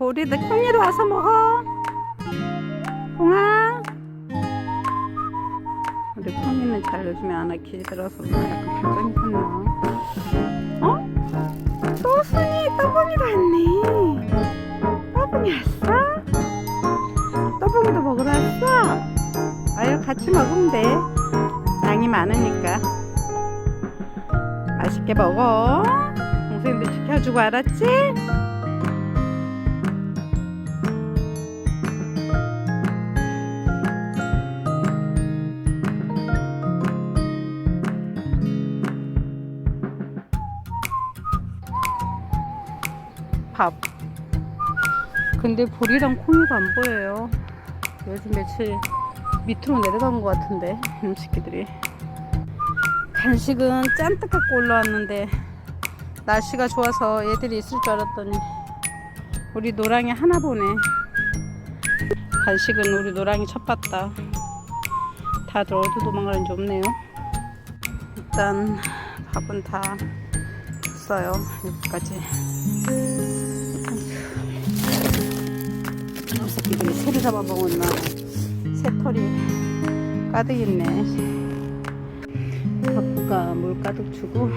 보리도 콩이도 와서 먹어. 콩아. 우리 콩이는 잘 요즘에 안 와키 들어서 그런가 약간 표정이 컸나. 어? 또 순이 떠봉이도 왔네. 떠봉이 왔어? 떠봉이도 먹으러 왔어? 아유 같이 먹으면 돼. 양이 많으니까. 맛있게 먹어. 동생들 지켜주고 알았지? 밥. 근데 보리랑 콩이가 안 보여요. 요즘 며칠 밑으로 내려간 것 같은데, 음식기들이. 간식은 짠뜩 갖고 올라왔는데, 날씨가 좋아서 애들이 있을 줄 알았더니, 우리 노랑이 하나 보네. 간식은 우리 노랑이 첫 봤다. 다들 어디 도망가는지 없네요. 일단 밥은 다 했어요. 여기까지. 새끼들이 새를 잡아먹었나? 새털이 가득 있네. 밥과 물 가득 주고